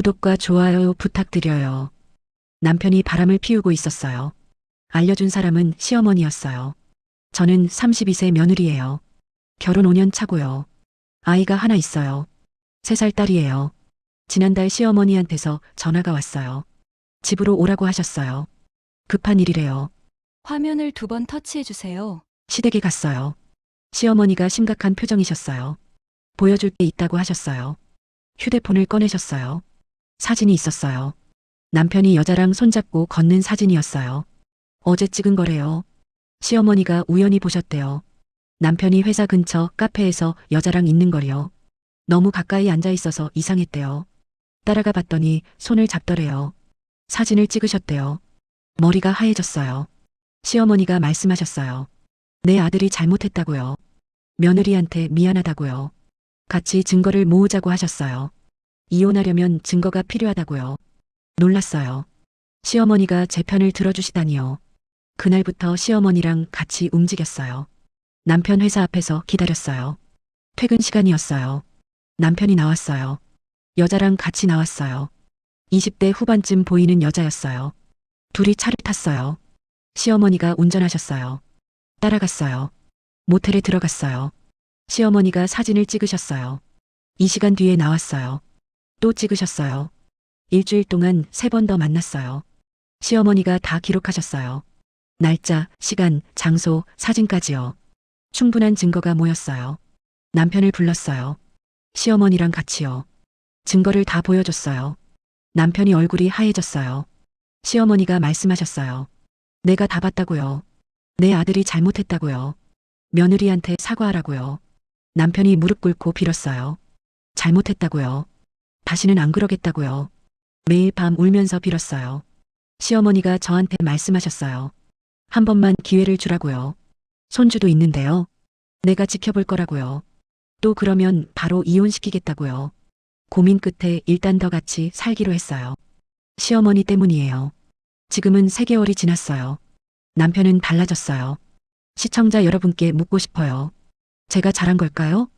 구독과 좋아요 부탁드려요. 남편이 바람을 피우고 있었어요. 알려준 사람은 시어머니였어요. 저는 32세 며느리예요. 결혼 5년 차고요. 아이가 하나 있어요. 3살 딸이에요. 지난달 시어머니한테서 전화가 왔어요. 집으로 오라고 하셨어요. 급한 일이래요. 화면을 두 번 터치해 주세요. 시댁에 갔어요. 시어머니가 심각한 표정이셨어요. 보여줄 게 있다고 하셨어요. 휴대폰을 꺼내셨어요. 사진이 있었어요. 남편이 여자랑 손잡고 걷는 사진이었어요. 어제 찍은 거래요. 시어머니가 우연히 보셨대요. 남편이 회사 근처 카페에서 여자랑 있는 거요. 너무 가까이 앉아 있어서 이상했대요. 따라가 봤더니 손을 잡더래요. 사진을 찍으셨대요. 머리가 하얘졌어요. 시어머니가 말씀하셨어요. 내 아들이 잘못했다고요. 며느리한테 미안하다고요. 같이 증거를 모으자고 하셨어요. 이혼하려면 증거가 필요하다고요. 놀랐어요. 시어머니가 제 편을 들어주시다니요. 그날부터 시어머니랑 같이 움직였어요. 남편 회사 앞에서 기다렸어요. 퇴근 시간이었어요. 남편이 나왔어요. 여자랑 같이 나왔어요. 20대 후반쯤 보이는 여자였어요. 둘이 차를 탔어요. 시어머니가 운전하셨어요. 따라갔어요. 모텔에 들어갔어요. 시어머니가 사진을 찍으셨어요. 이 시간 뒤에 나왔어요. 또 찍으셨어요. 일주일 동안 세 번 더 만났어요. 시어머니가 다 기록하셨어요. 날짜, 시간, 장소, 사진까지요. 충분한 증거가 모였어요. 남편을 불렀어요. 시어머니랑 같이요. 증거를 다 보여줬어요. 남편이 얼굴이 하얘졌어요. 시어머니가 말씀하셨어요. 내가 다 봤다고요. 내 아들이 잘못했다고요. 며느리한테 사과하라고요. 남편이 무릎 꿇고 빌었어요. 잘못했다고요. 다시는 안 그러겠다고요. 매일 밤 울면서 빌었어요. 시어머니가 저한테 말씀하셨어요. 한 번만 기회를 주라고요. 손주도 있는데요. 내가 지켜볼 거라고요. 또 그러면 바로 이혼시키겠다고요. 고민 끝에 일단 더 같이 살기로 했어요. 시어머니 때문이에요. 지금은 3개월이 지났어요. 남편은 달라졌어요. 시청자 여러분께 묻고 싶어요. 제가 잘한 걸까요?